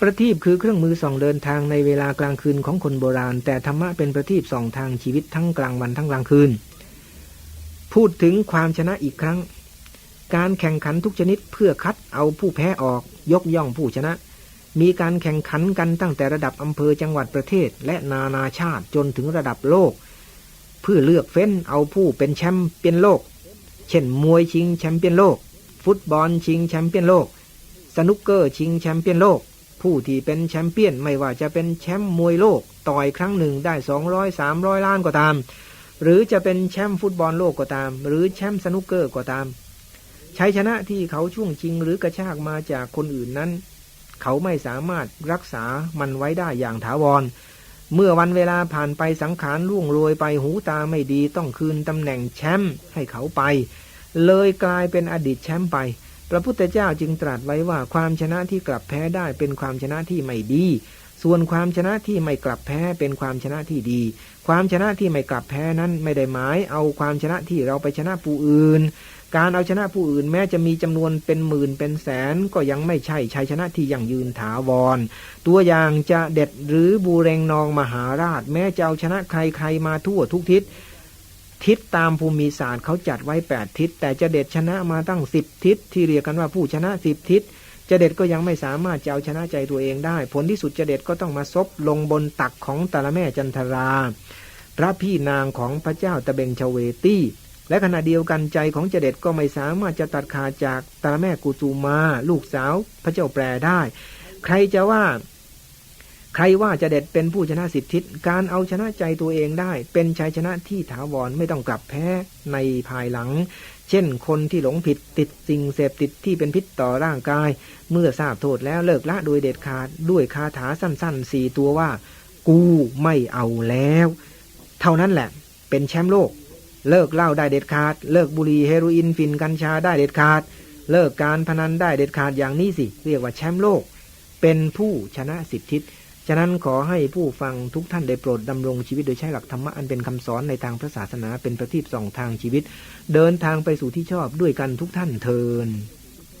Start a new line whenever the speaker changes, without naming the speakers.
ประทีปคือเครื่องมือส่องเดินทางในเวลากลางคืนของคนโบราณ แต่ธรรมะเป็นประทีปส่องทางชีวิตทั้งกลางวันทั้งกลางคืน พูดถึงความชนะอีกครั้ง การแข่งขันทุกชนิดเพื่อคัดเอาผู้แพ้ออกยกย่องผู้ชนะ มีการแข่งขันกันตั้งแต่ระดับอำเภอจังหวัดประเทศ และนานาชาติจนถึงระดับโลก เพื่อเลือกเฟ้นเอาผู้เป็นแชมป์เปี้ยนโลก เช่น มวยชิงแชมป์เปี้ยนโลก ฟุตบอลชิงแชมป์เปี้ยนโลก สนุกเกอร์ชิงแชมป์เปี้ยนโลก ผู้ที่เป็นแชมป์เปี้ยนไม่ว่าจะเป็นแชมป์มวยโลก ต่อยครั้งหนึ่งได้ 200 300 ล้านก็ตาม หรือจะเป็นแชมป์ฟุตบอลโลกก็ตาม หรือแชมป์สนุกเกอร์ก็ตามชัยชนะที่เขาช่วงชิงหรือกระชากมาจากคนอื่นนั้น เขาไม่สามารถรักษามันไว้ได้อย่างถาวร เมื่อวันเวลาผ่านไปสังขารล่วงโรยไปหูตาไม่ดีต้องคืนตำแหน่งแชมป์ให้เขาไป เลยกลายเป็นอดีตแชมป์ไป พระพุทธเจ้าจึงตรัสไว้ว่าความชนะที่กลับแพ้ได้เป็นความชนะที่ไม่ดี ส่วนความชนะที่ไม่กลับแพ้เป็นความชนะที่ดี ความชนะที่ไม่กลับแพ้นั้นไม่ได้หมายเอาความชนะที่เราไปชนะผู้อื่น การเอาชนะผู้อื่นแม้จะมีจำนวนเป็นหมื่นเป็นแสนก็ยังไม่ใช่ชัยชนะที่ยั่งยืนถาวร ตัวอย่างจะเด็ดหรือบูเรงนองมหาราช แม้จะเอาชนะใครๆมาทั่วทุกทิศ ทิศตามภูมิศาสตร์เขาจัดไว้แปดทิศ แต่จะเด็ดชนะมาตั้งสิบทิศ ที่เรียกกันว่าผู้ชนะสิบทิศจะเด็ดก็ยังไม่สามารถจะเอาชนะใจตัวเองได้ ผลที่สุดจะเด็ดก็ต้องมาซบลงบนตักของตาละแม่จันทรา พระพี่นางของพระเจ้าตะเบงชเวตี้และขณะเดียวกันใจของเจเด็ดก็ไม่สามารถจะตัดขาดจากตาลแม่กุตูมา ลูกสาวพระเจ้าแปรได้ ใครจะว่า ใครว่าจะเด็ดเป็นผู้ชนะสิทธิศการเอาชนะใจตัวเองได้ เป็นชัยชนะที่ถาวรไม่ต้องกลับแพ้ในภายหลัง เช่นคนที่หลงผิดติดสิ่งเสพติดที่เป็นพิษต่อร่างกาย เมื่อทราบโทษแล้วเลิกละโดยเด็ดขาดด้วยคาถาสั้นๆสี่ตัวว่า กูไม่เอาแล้ว เท่านั้นแหละ เป็นแชมป์โลก เลิกเหล้าได้เด็ดขาด เลิกบุหรี่เฮโรอีนฟินกัญชาได้เด็ดขาด เลิกการพนันได้เด็ดขาดอย่างนี้สิ เรียกว่าแชมป์โลก เป็นผู้ชนะสิบทิศ ฉะนั้นขอให้ผู้ฟังทุกท่านได้โปรดดำรงชีวิตโดยใช้หลักธรรมะอันเป็นคำสอนในทางพระศาสนาเป็นประทีปส่องทางชีวิต เดินทางไปสู่ที่ชอบด้วยกันทุกท่านเทิน